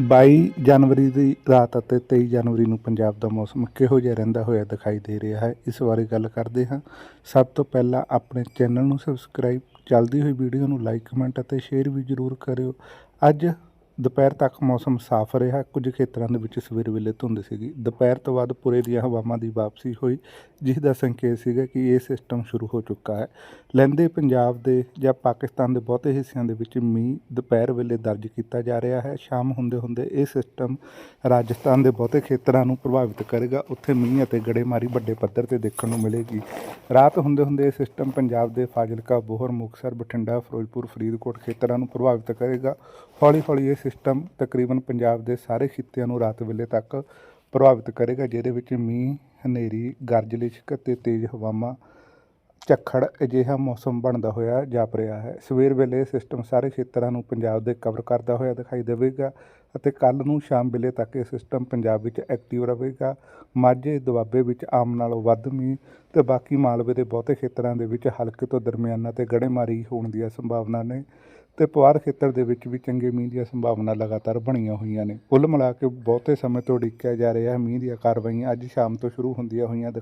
22 ਜਨਵਰੀ ਦੀ ਰਾਤ ਅਤੇ 23 ਜਨਵਰੀ ਨੂੰ ਪੰਜਾਬ ਦਾ ਮੌਸਮ ਕਿਹੋ ਜਿਹਾ ਰਹਿੰਦਾ ਹੋਇਆ ਦਿਖਾਈ ਦੇ ਰਿਹਾ ਹੈ, ਇਸ ਬਾਰੇ ਗੱਲ ਕਰਦੇ ਹਾਂ। ਸਭ ਤੋਂ ਪਹਿਲਾਂ ਆਪਣੇ ਚੈਨਲ ਨੂੰ ਸਬਸਕ੍ਰਾਈਬ ਚੱਲਦੀ ਹੋਈ ਵੀਡੀਓ ਨੂੰ ਲਾਈਕ ਕਮੈਂਟ ਅਤੇ ਸ਼ੇਅਰ ਵੀ ਜ਼ਰੂਰ ਕਰਿਓ। ਅੱਜ ਦੁਪਹਿਰ ਤੱਕ ਮੌਸਮ ਸਾਫ਼ ਰਿਹਾ। ਕੁਝ ਖੇਤਰਾਂ ਦੇ ਵਿੱਚ ਸਵੇਰ ਵੇਲੇ ਧੁੰਦ ਸੀਗੀ। ਦੁਪਹਿਰ ਤੋਂ ਬਾਅਦ ਪੂਰੇ ਦੀਆਂ ਹਵਾਵਾਂ ਦੀ ਵਾਪਸੀ ਹੋਈ, ਜਿਸ ਦਾ ਸੰਕੇਤ ਸੀਗਾ ਕਿ ਇਹ ਸਿਸਟਮ ਸ਼ੁਰੂ ਹੋ ਚੁੱਕਾ ਹੈ। ਲਹਿੰਦੇ ਪੰਜਾਬ ਦੇ ਜਾਂ ਪਾਕਿਸਤਾਨ ਦੇ ਬਹੁਤੇ ਹਿੱਸਿਆਂ ਦੇ ਵਿੱਚ ਮੀਂਹ ਦੁਪਹਿਰ ਵੇਲੇ ਦਰਜ ਕੀਤਾ ਜਾ ਰਿਹਾ ਹੈ। ਸ਼ਾਮ ਹੁੰਦੇ ਹੁੰਦੇ ਇਹ ਸਿਸਟਮ ਰਾਜਸਥਾਨ ਦੇ ਬਹੁਤੇ ਖੇਤਰਾਂ ਨੂੰ ਪ੍ਰਭਾਵਿਤ ਕਰੇਗਾ। ਉੱਥੇ ਮੀਂਹ ਅਤੇ ਗੜੇਮਾਰੀ ਵੱਡੇ ਪੱਧਰ ਤੇ ਦੇਖਣ ਨੂੰ ਮਿਲੇਗੀ। ਰਾਤ ਹੁੰਦੇ ਹੁੰਦੇ ਇਹ ਸਿਸਟਮ ਪੰਜਾਬ ਦੇ ਫਾਜ਼ਿਲਕਾ, ਬੋਹਰ, ਮੁਕਤਸਰ, ਬਠਿੰਡਾ, ਫਿਰੋਜ਼ਪੁਰ, ਫਰੀਦਕੋਟ ਖੇਤਰਾਂ ਨੂੰ ਪ੍ਰਭਾਵਿਤ ਕਰੇਗਾ। ਹੌਲੀ ਹੌਲੀ ਇਹ ਸਿਸਟਮ ਤਕਰੀਬਨ ਪੰਜਾਬ ਦੇ ਸਾਰੇ ਖਿੱਤਿਆਂ ਨੂੰ ਰਾਤ ਵੇਲੇ ਤੱਕ ਪ੍ਰਭਾਵਿਤ ਕਰੇਗਾ, ਜਿਹਦੇ ਵਿੱਚ ਮੀਂਹ, ਹਨੇਰੀ ਗਰਜ ਲਿਸ਼ਕ ਅਤੇ ਤੇਜ਼ ਹਵਾਵਾਂ ਝੱਖੜ ਅਜਿਹਾ ਮੌਸਮ ਬਣਦਾ ਹੋਇਆ ਜਾਪ ਰਿਹਾ ਹੈ। ਸਵੇਰ ਵੇਲੇ ਇਹ ਸਿਸਟਮ ਸਾਰੇ ਖੇਤਰਾਂ ਨੂੰ ਪੰਜਾਬ ਦੇ ਕਵਰ ਕਰਦਾ ਹੋਇਆ ਦਿਖਾਈ ਦੇਵੇਗਾ ਅਤੇ ਕੱਲ ਨੂੰ ਸ਼ਾਮ ਵੇਲੇ ਤੱਕ ਇਹ ਸਿਸਟਮ ਪੰਜਾਬ ਵਿੱਚ ਐਕਟਿਵ ਰਹੇਗਾ। ਮਾਝੇ, ਦੁਆਬੇ ਵਿੱਚ ਆਮ ਨਾਲੋਂ ਵੱਧ ਮੀਂਹ ਤੇ ਬਾਕੀ ਮਾਲਵੇ ਦੇ ਬਹੁਤੇ ਖੇਤਰਾਂ ਦੇ ਵਿੱਚ ਹਲਕੇ ਤੋਂ ਦਰਮਿਆਨਾ ਤੇ ਗੜੇਮਾਰੀ ਹੋਣ ਦੀਆਂ ਸੰਭਾਵਨਾ ਨੇ ਤੇ ਪਵਾਰ ਖੇਤਰ ਦੇ ਵਿੱਚ ਵੀ ਚੰਗੇ ਮੀਂਹ ਦੀਆਂ ਸੰਭਾਵਨਾ ਲਗਾਤਾਰ ਬਣੀਆਂ ਹੋਈਆਂ ਨੇ। ਕੁੱਲ ਮਿਲਾ ਕੇ ਬਹੁਤੇ ਸਮੇਂ ਤੋਂ ਉਡੀਕਿਆ ਜਾ ਰਿਹਾ ਮੀਂਹ ਦੀਆਂ ਕਾਰਵਾਈਆਂ ਅੱਜ ਸ਼ਾਮ ਤੋਂ ਸ਼ੁਰੂ ਹੁੰਦੀਆਂ ਹੋਈਆਂ ਦਿਖਾਈ